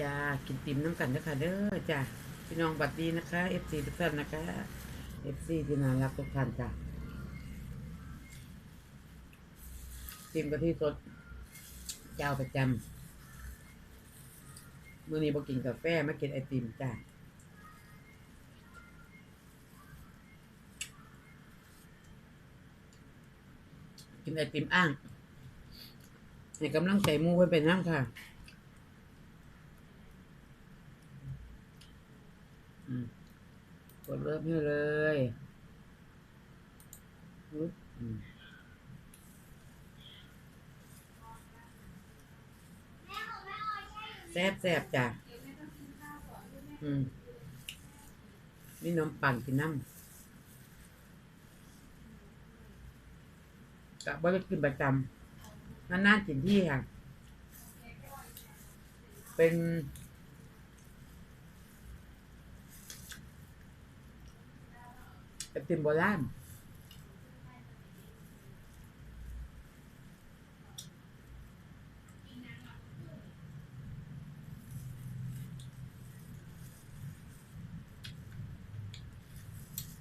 จ้ากินติ่มน้ำกันนะคะเด้อจ้าพี่น้องบัดดีนะคะเอฟซีทุกท่านนะคะเอฟซีที่น่ารักทุกท่านจ้าติ่มกะทิสดเจ้าประจำมื้อนี้บ่กินกาแฟมากินไอติมจ้ากินไอติมอ่างให้กำลังใจมูไว้เป็นน้ำค่ะ อืม กดเริ่มให้เลยปึ๊บแซ่บแซ่บจ้ะอืมนี่นมปั่นกินน้ำกะบ่ได้กินประจำนานๆกินที่ค่ะ เป็น ไอติมโบราณ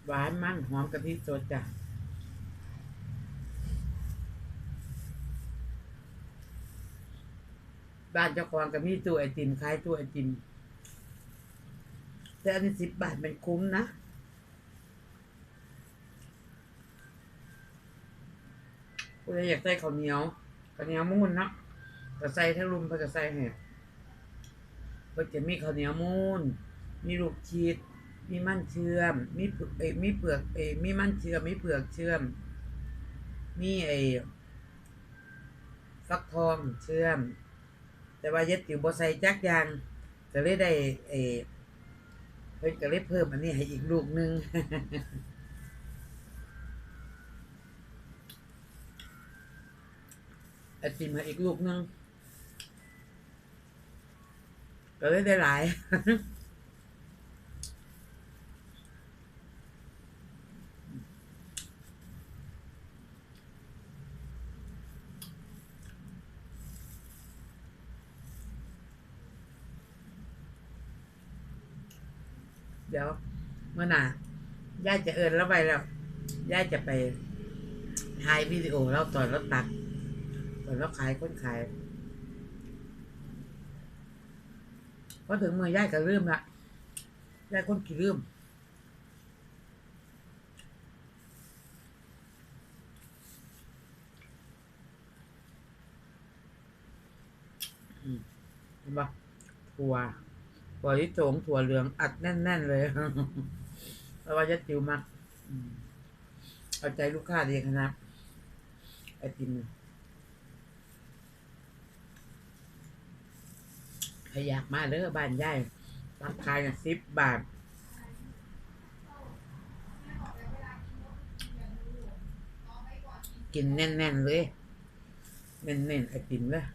หวานมันหอมกะทิสดจ้ะบ้านเจ้าของก็มีตู้ไอติมขายตู้ไอติม แต่อันนี้สิบบาทมันคุ้มนะ กูเลยอยากใส่ข้าวเหนียวข้าวเหนียวมูนเนาะก็ใส่ทั้งรุมเพื่อจะใส่ให้เพื่อจะมีข้าวเหนียวมูนมีลูกชีสมีมันเชื่อม มีเปลือกเอ้มีเปลือกเอ้มีมันเชื่อม มีเปลือกเชื่อม มีไอ้ฟักทองเชื่อม แต่ว่าเย็ดติ๋วบ่ใส่จักอย่างก็เลยได้ไอ้เพิ่นก็เลยเพิ่มอันนี้ให้อีกลูกหนึง อติมให้อีกลูกนึงก็เลยได้หลายเดี๋ยวเมื่อหน่ะย่าจะเอินแล้วไปแล้ว ย่าจะไปถ่ายวิดีโอแล้วตอนราตัก ดตอนเราขายคนขายพอถึงมือย่าก็ลืมละย่าคนกี่ลืมอืมเห็นปะถั่วถั่วลิสงถั่วเหลืองอัดแน่น ๆ เลยเพราะว่าจะจิวมากเอาใจลูกค้าดีขนาดไอติม ถ้าอยากมาเด้อบ้านย่ายราคาสิบบาท กินแน่นๆเลย แน่นๆไอติมเลย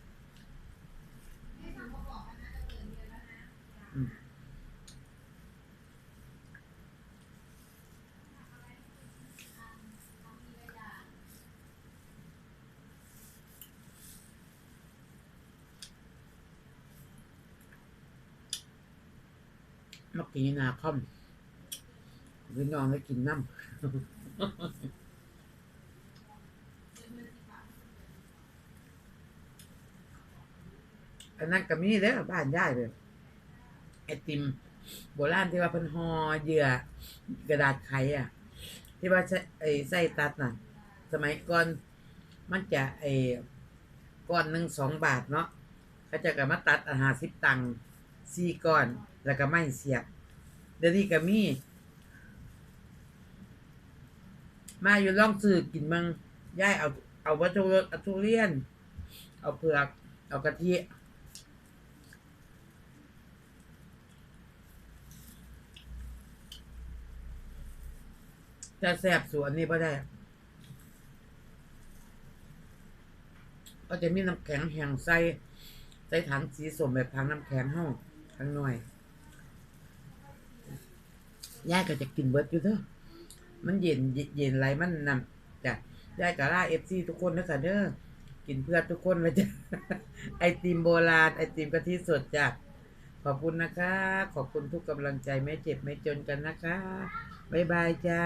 มื่อกี้นาค่อมพี่น้องได้วกินน้ำอันนั้นก็มีเด้อบ้านย่ายเลยไอติม โบราณที่ว่าเพิ่นหอเหยื่อกระดาษไขอะ ที่ว่าใช้ไอ้ไส้ตัดน่ะ สมัยก่อนมันจะไอ้ก้อนหนึ่งสองบาทเนาะเขาจะก็มาตัดอาหารสิบตังค์สี่ก้อน แล้วก็ไม่เสียบ เดี๋ยวนี้ก็มี มาอยู่ลองซื้อกินมังย่ายเอาเอาวัตถุเอาทุเรียน เอาเผือก เอากะทิจะแสบสวนนี่ก็ได้ก็จะมีน้ำแข็งแห้งใส่ใส่ถังสีส้มแบบถังน้ำแข็งห้องข้างหน่อย ยายก็จะกินเบิร์ดอยู่เด้อมันเย็นเย็นไรมันนำจ้ะยายกับล่าเอฟซีทุกคนนะคะเด้อกินเพื่อทุกคนเลยจ้ะไอติมโบราณไอติมกะทิสดจ้ะขอบคุณนะคะ ขอบคุณทุกกำลังใจไม่เจ็บไม่จนกันนะคะ บ๊ายบายจ้า